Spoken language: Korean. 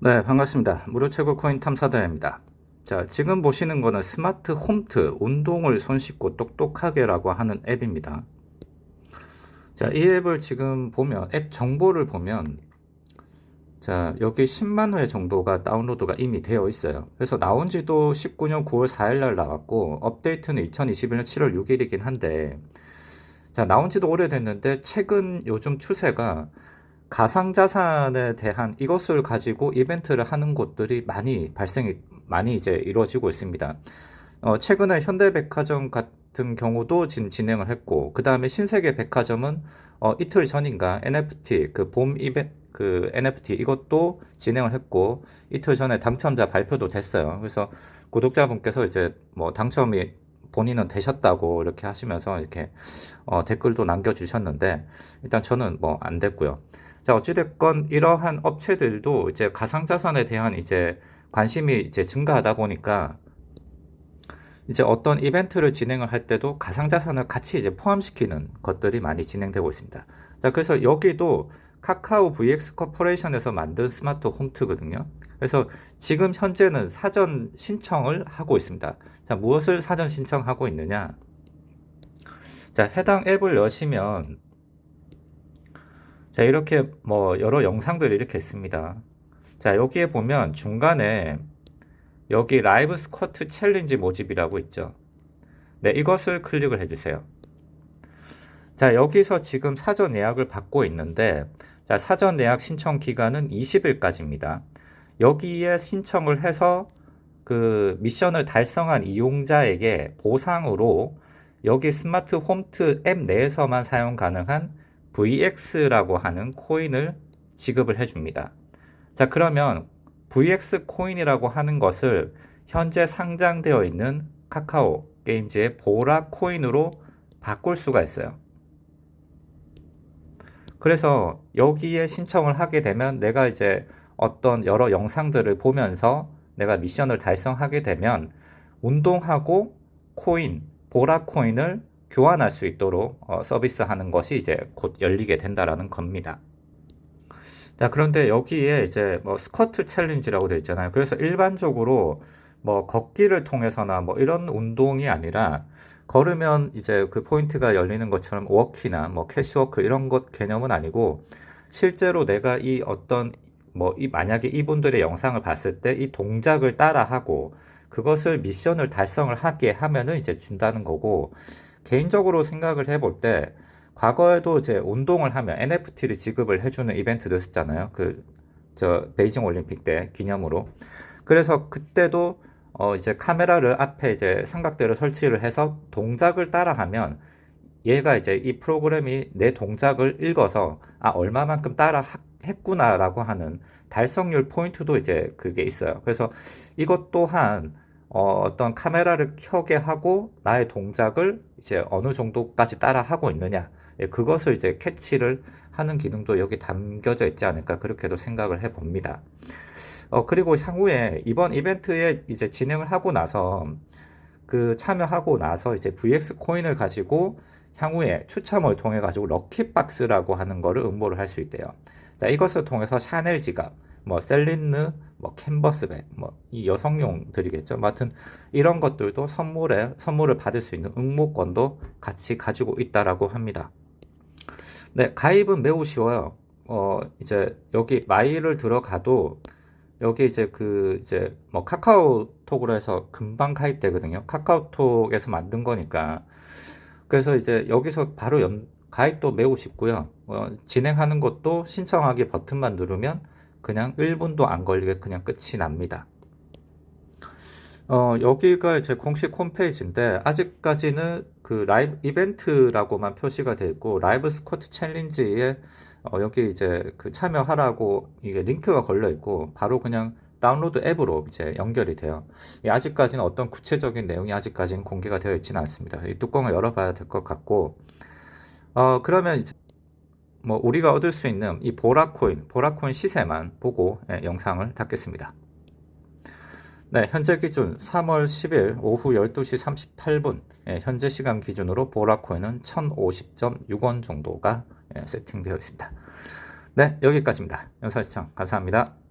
네, 반갑습니다. 무료 최고 코인 탐사대입니다. 자, 지금 보시는 거는 스마트 홈트 운동을 손쉽고 똑똑하게라고 하는 앱입니다. 자, 이 앱을 지금 보면 앱 정보를 보면 자, 여기 10만 회 정도가 다운로드가 이미 되어 있어요. 그래서 나온 지도 19년 9월 4일 날 나왔고 업데이트는 2021년 7월 6일이긴 한데 자, 나온 지도 오래됐는데 최근 요즘 추세가 가상자산에 대한 이것을 가지고 이벤트를 하는 곳들이 많이 발생이 많이 이제 이루어지고 있습니다. 어, 최근에 현대백화점 같은 경우도 지금 진행을 했고, 그 다음에 신세계 백화점은 어, 이틀 전인가 NFT 그 봄 이벤 그 NFT 이것도 진행을 했고, 이틀 전에 당첨자 발표도 됐어요. 그래서 구독자분께서 이제 뭐 당첨이 본인은 되셨다고 이렇게 하시면서 이렇게 어, 댓글도 남겨주셨는데, 일단 저는 뭐 안 됐고요. 자, 어찌됐건 이러한 업체들도 이제 가상자산에 대한 이제 관심이 이제 증가하다 보니까 이제 어떤 이벤트를 진행을 할 때도 가상자산을 같이 이제 포함시키는 것들이 많이 진행되고 있습니다. 자, 그래서 여기도 카카오 VX 코퍼레이션에서 만든 스마트 홈트거든요. 그래서 지금 현재는 사전 신청을 하고 있습니다. 자, 무엇을 사전 신청하고 있느냐? 자, 해당 앱을 여시면 자, 이렇게 뭐 여러 영상들이 이렇게 있습니다. 자, 여기에 보면 중간에 여기 라이브 스쿼트 챌린지 모집이라고 있죠. 네, 이것을 클릭을 해 주세요. 자, 여기서 지금 사전 예약을 받고 있는데, 자, 사전 예약 신청 기간은 20일까지입니다. 여기에 신청을 해서 그 미션을 달성한 이용자에게 보상으로 여기 스마트 홈트 앱 내에서만 사용 가능한 VX라고 하는 코인을 지급을 해줍니다. 자, 그러면 VX 코인이라고 하는 것을 현재 상장되어 있는 카카오 게임즈의 보라 코인으로 바꿀 수가 있어요. 그래서 여기에 신청을 하게 되면 내가 이제 어떤 여러 영상들을 보면서 내가 미션을 달성하게 되면 운동하고 코인, 보라 코인을 교환할 수 있도록 어, 서비스하는 것이 이제 곧 열리게 된다라는 겁니다. 자, 그런데 여기에 이제 뭐 스쿼트 챌린지라고 되어 있잖아요. 그래서 일반적으로 뭐 걷기를 통해서나 뭐 이런 운동이 아니라 걸으면 이제 그 포인트가 열리는 것처럼 워키나 뭐 캐시워크 이런 것 개념은 아니고 실제로 내가 이 어떤 뭐 이 만약에 이분들의 영상을 봤을 때 이 동작을 따라하고 그것을 미션을 달성을 하게 하면은 이제 준다는 거고 개인적으로 생각을 해볼 때 과거에도 이제 운동을 하면 NFT를 지급을 해주는 이벤트도 있었잖아요. 그 저 베이징 올림픽 때 기념으로. 그래서 그때도 어 이제 카메라를 앞에 이제 삼각대를 설치를 해서 동작을 따라하면 얘가 이제 이 프로그램이 내 동작을 읽어서 아 얼마만큼 따라 했구나라고 하는 달성률 포인트도 이제 그게 있어요. 그래서 이것 또한 어, 어떤 카메라를 켜게 하고 나의 동작을 이제 어느 정도까지 따라 하고 있느냐 예, 그것을 이제 캐치를 하는 기능도 여기 담겨져 있지 않을까 그렇게도 생각을 해 봅니다. 어, 그리고 향후에 이번 이벤트에 이제 진행을 하고 나서 그 참여하고 나서 이제 VX 코인을 가지고 향후에 추첨을 통해 가지고 럭키박스라고 하는 거를 응모를 할 수 있대요. 자, 이것을 통해서 샤넬 지갑, 뭐 셀린느, 뭐 캔버스백, 뭐 이 여성용들이겠죠. 뭐 하여튼 이런 것들도 선물에 선물을 받을 수 있는 응모권도 같이 가지고 있다라고 합니다. 네, 가입은 매우 쉬워요. 어, 이제 여기 마이를 들어가도 여기 이제 그 이제 뭐 카카오톡으로 해서 금방 가입되거든요. 카카오톡에서 만든 거니까. 그래서 이제 여기서 바로 연, 가입도 매우 쉽고요. 어, 진행하는 것도 신청하기 버튼만 누르면 그냥 1분도 안 걸리게 그냥 끝이 납니다. 어, 여기가 제 공식 홈페이지인데 아직까지는 그 라이브 이벤트라고만 표시가 되어 있고 라이브 스쿼트 챌린지에 어, 여기 이제 그 참여하라고 이게 링크가 걸려 있고 바로 그냥 다운로드 앱으로 이제 연결이 돼요. 아직까지는 어떤 구체적인 내용이 아직까지는 공개가 되어 있지는 않습니다. 이 뚜껑을 열어봐야 될 것 같고 어, 그러면 뭐 우리가 얻을 수 있는 이 보라코인, 보라코인 시세만 보고 예, 영상을 닫겠습니다. 네, 현재 기준 3월 10일 오후 12시 38분 예, 현재 시간 기준으로 보라코인은 1050.6원 정도가 예, 세팅되어 있습니다. 네, 여기까지입니다. 영상 시청 감사합니다.